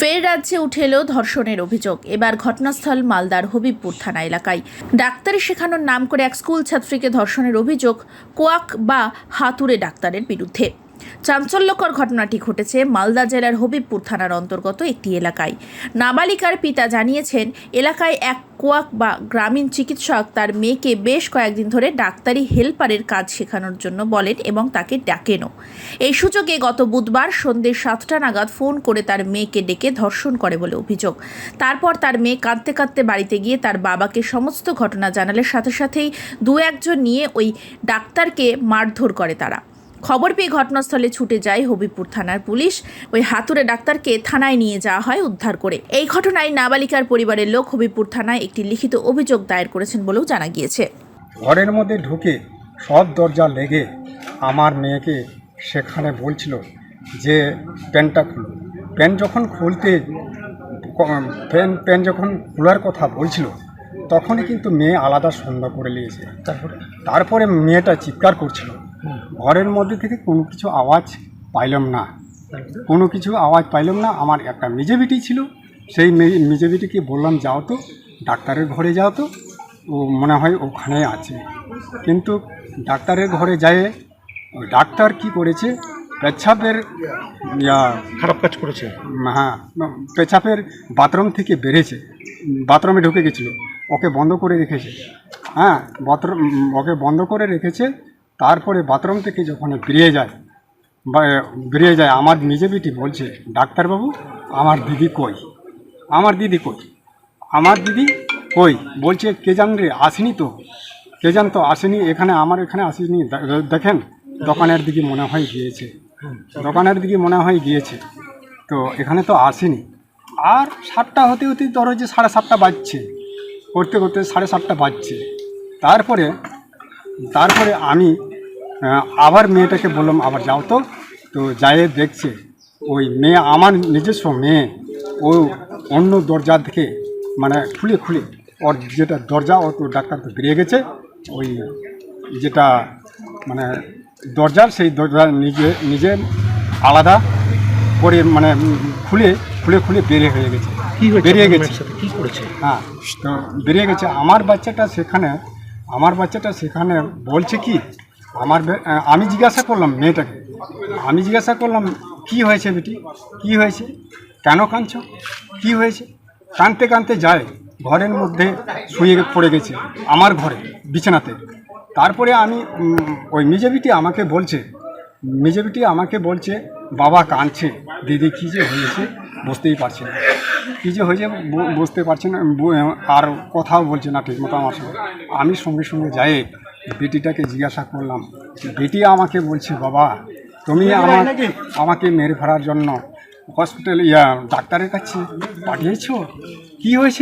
ফের রাজ্যে উঠে এলো ধর্ষণের অভিযোগ। এবার ঘটনাস্থল মালদার হবিবপুর থানা এলাকায়। ডাক্তারি শেখানোর নাম করে এক স্কুল ছাত্রীকে ধর্ষণের অভিযোগ, কোয়াক বা হাতুড়ে ডাক্তারের বিরুদ্ধে। চাঞ্চল্যকর ঘটনাটি ঘটেছে মালদা জেলার হবিবপুর থানার অন্তর্গত একটি এলাকায়। নাবালিকার পিতা জানিয়েছেন, এলাকায় এক কোয়াক বা গ্রামীণ চিকিৎসক তার মেয়েকে বেশ কয়েকদিন ধরে ডাক্তারি হেল্পারের কাজ শেখানোর জন্য বলেন এবং তাকে ডাকেনও। এই সুযোগে গত বুধবার সন্ধ্যে সাতটা নাগাদ ফোন করে তার মেয়েকে ডেকে ধর্ষণ করে বলে অভিযোগ। তারপর তার মেয়ে কাঁদতে কাঁদতে বাড়িতে গিয়ে তার বাবাকে সমস্ত ঘটনা জানালের সাথে সাথেই দু একজন নিয়ে ওই ডাক্তারকে মারধর করে তারা। খবর পেয়ে ঘটনাস্থলে ছুটে যায় হবিপুর থানার পুলিশ। ওই হাতুড়ে ডাক্তারকে থানায় নিয়ে যাওয়া হয় উদ্ধার করে। এই ঘটনায় নাবালিকার পরিবারের লোক হবিপুর থানায় একটি লিখিত অভিযোগ দায়ের করেছেন বলেও জানা গিয়েছে। ঘরের মধ্যে ঢুকে সব দরজা লেগে আমার মেয়েকে সেখানে বলছিল যে প্যান্টটা খুলো। প্যান্ট যখন খুলতে প্যান্ট প্যান্ট যখন খোলার কথা বলছিল তখনই কিন্তু মেয়ে আলাদা সন্ধ্যা করে নিয়েছে। তারপরে? তারপরে মেয়েটা চিৎকার করছিল। ঘরের মধ্যে থেকে কোনো কিছু আওয়াজ পাইলাম না। কোনো কিছু আওয়াজ পাইলাম না আমার একটা মেজেবিটি ছিল। সেই মেজেবিটিকে বললাম যাও তো ডাক্তারের ঘরে যাও তো ও মনে হয় ওখানে আছে। কিন্তু ডাক্তারের ঘরে যায় ডাক্তার কি করেছে? পেচ্ছাপের ইয়া খারাপ কাজ করেছে। হ্যাঁ পেছাপের বাথরুম থেকে বেড়েছে বাথরুমে ঢুকে গেছিল। ওকে বন্ধ করে রেখেছে। হ্যাঁ বাথরুম ওকে বন্ধ করে রেখেছে। তারপরে বাথরুম থেকে যখন বেরিয়ে যায় বেরিয়ে যায়, আমার নিজে বেটি বলছে, ডাক্তারবাবু, আমার দিদি কই? আমার দিদি কই? আমার দিদি কই? বলছে, কে জান রে, আসেনি তো। কে জান তো আসেনি, এখানে, আমার এখানে আসেনি। দেখেন, দোকানের দিকে মনে হয় গিয়েছে। দোকানের দিকে মনে হয় গিয়েছে। তো এখানে তো আসেনি। আর সাতটা হতে হতে ধরো যে সাড়ে সাতটা বাজছে। করতে করতে সাড়ে সাতটা বাজছে। তারপরে তারপরে আমি আবার মেয়েটাকে বললাম আবার যাও তো। তো যাই দেখছে ওই মেয়ে আমার নিজস্ব মেয়ে ও অন্য দরজা থেকে মানে খুলে খুলে ওর যেটা দরজা ও তো ডাক্তার তো বেরিয়ে গেছে ওই যেটা মানে দরজার সেই দরজা নিজে নিজে আলাদা করে মানে খুলে খুলে খুলে বেরিয়ে হয়ে গেছে। বেরিয়ে গেছে। হ্যাঁ তো বেরিয়ে গেছে। আমার বাচ্চাটা সেখানে আমার বাচ্চাটা সেখানে বলছে কি, আমার আমি জিজ্ঞাসা করলাম মেয়েটাকে, আমি জিজ্ঞাসা করলাম, কি হয়েছে বেটি? কি হয়েছে? কেন কাঁদছ? কি হয়েছে? কাঁদতে কাঁদতে যায়, ঘরের মধ্যে শুয়ে পড়ে গেছে, আমার ঘরে, বিছানাতে। তারপরে আমি ওই মেজেবিটি আমাকে বলছে মেজেবিটি আমাকে বলছে, বাবা কাঁদছে দিদি কী যে হয়েছে, বুঝতেই পারছি না। কী যে হয়েছে বুঝতে পারছি না আর কথাও বলছে না ঠিক মতো আমার সঙ্গে। আমি সঙ্গে সঙ্গে যাই বেটিটাকে জিজ্ঞাসা করলাম বেটি আমাকে বলছে বাবা তুমি আমার আমাকে মেরে ফেলার জন্য হসপিটাল ইয়া ডাক্তারের কাছে পাঠিয়েছ? কি হয়েছে